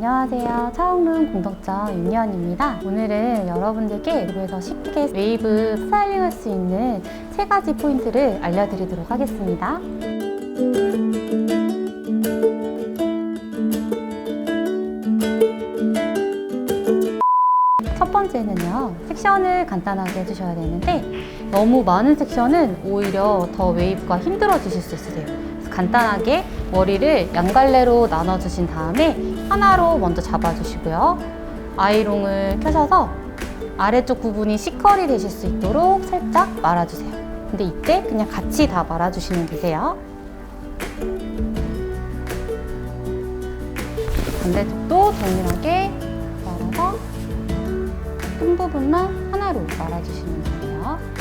안녕하세요. 차옥룸 공덕점 윤여원입니다. 오늘은 여러분들께 집에서 쉽게 웨이브 스타일링 할 수 있는 세 가지 포인트를 알려드리도록 하겠습니다. 첫 번째는요, 섹션을 간단하게 해주셔야 되는데, 너무 많은 섹션은 오히려 더 웨이브가 힘들어지실 수 있으세요. 간단하게 머리를 양갈래로 나눠주신 다음에 하나로 먼저 잡아주시고요. 아이롱을 켜셔서 아래쪽 부분이 C컬이 되실 수 있도록 살짝 말아주세요. 근데 이때 그냥 같이 다 말아주시면 되세요. 반대쪽도 동일하게 말아서 끝 부분만 하나로 말아주시면 돼요.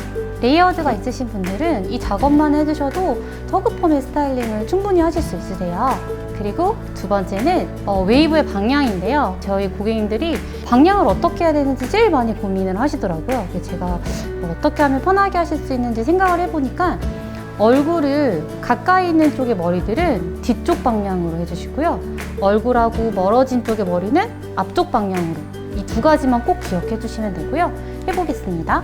레이어드가 있으신 분들은 이 작업만 해주셔도 저급펌의 스타일링을 충분히 하실 수 있으세요. 그리고 두 번째는 어, 웨이브의 방향인데요. 저희 고객님들이 방향을 어떻게 해야 되는지 제일 많이 고민을 하시더라고요. 제가 뭐 어떻게 하면 편하게 하실 수 있는지 생각을 해보니까 얼굴을 가까이 있는 쪽의 머리들은 뒤쪽 방향으로 해주시고요. 얼굴하고 멀어진 쪽의 머리는 앞쪽 방향으로 이 두 가지만 꼭 기억해 주시면 되고요. 해보겠습니다.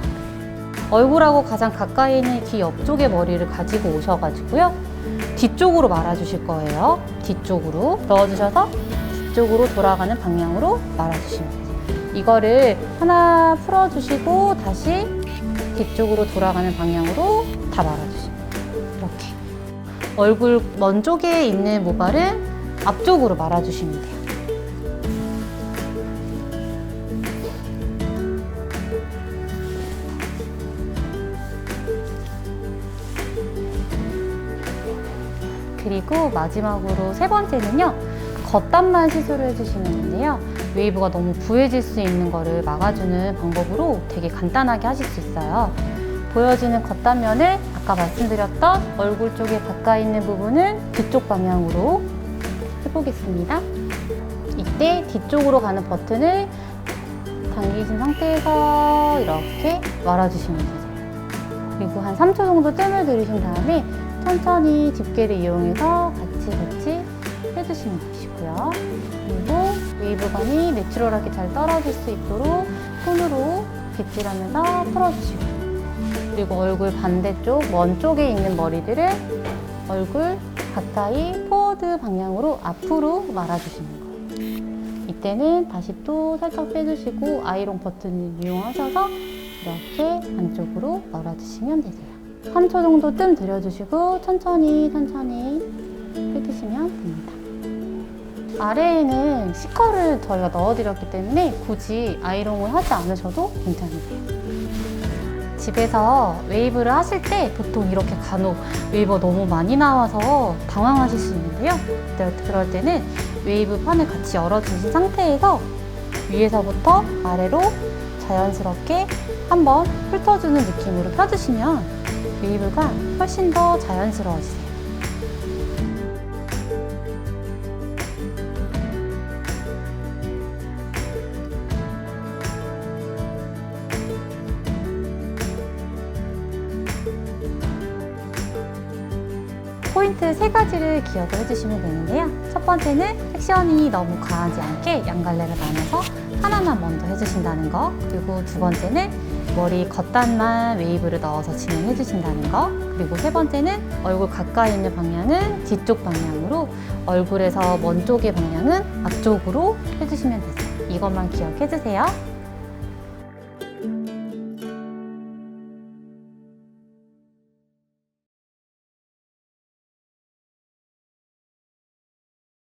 얼굴하고 가장 가까이 있는 귀 옆쪽의 머리를 가지고 오셔가지고요. 뒤쪽으로 말아주실 거예요. 뒤쪽으로 넣어주셔서 뒤쪽으로 돌아가는 방향으로 말아주시면 돼요. 이거를 하나 풀어주시고 다시 뒤쪽으로 돌아가는 방향으로 다 말아주시면 돼요. 이렇게. 얼굴 먼 쪽에 있는 모발은 앞쪽으로 말아주시면 돼요. 그리고 마지막으로 세 번째는요. 겉단만 시술을 해주시면 되는데요. 웨이브가 너무 부해질 수 있는 거를 막아주는 방법으로 되게 간단하게 하실 수 있어요. 보여지는 겉단면을 아까 말씀드렸던 얼굴 쪽에 가까이 있는 부분은 뒤쪽 방향으로 해보겠습니다. 이때 뒤쪽으로 가는 버튼을 당기신 상태에서 이렇게 말아주시면 되세요. 그리고 한 3초 정도 뜸을 들이신 다음에 천천히 집게를 이용해서 같이 같이 해주시면 되시고요. 그리고 웨이브감이 내추럴하게 잘 떨어질 수 있도록 손으로 빗질하면서 풀어주시고 그리고 얼굴 반대쪽 먼 쪽에 있는 머리들을 얼굴 가까이 포워드 방향으로 앞으로 말아주시는 거예요. 이때는 다시 또 살짝 빼주시고 아이롱 버튼을 이용하셔서 이렇게 안쪽으로 말아주시면 되세요. 3초 정도 뜸 들여주시고 천천히 천천히 해주시면 됩니다. 아래에는 C컬을 저희가 넣어드렸기 때문에 굳이 아이롱을 하지 않으셔도 괜찮으세요. 집에서 웨이브를 하실 때 보통 이렇게 간혹 웨이브가 너무 많이 나와서 당황하실 수 있는데요. 그럴 때는 웨이브 판을 같이 열어주신 상태에서 위에서부터 아래로 자연스럽게 한번 훑어주는 느낌으로 펴주시면 웨이브가 훨씬 더 자연스러워지세요. 포인트 세 가지를 기억을 해주시면 되는데요. 첫 번째는 섹션이 너무 과하지 않게 양갈래를 나눠서 하나만 먼저 해주신다는 거. 그리고 두 번째는 머리 겉단만 웨이브를 넣어서 진행해 주신다는 거. 그리고 세 번째는 얼굴 가까이 있는 방향은 뒤쪽 방향으로 얼굴에서 먼 쪽의 방향은 앞쪽으로 해주시면 되세요. 이것만 기억해 주세요.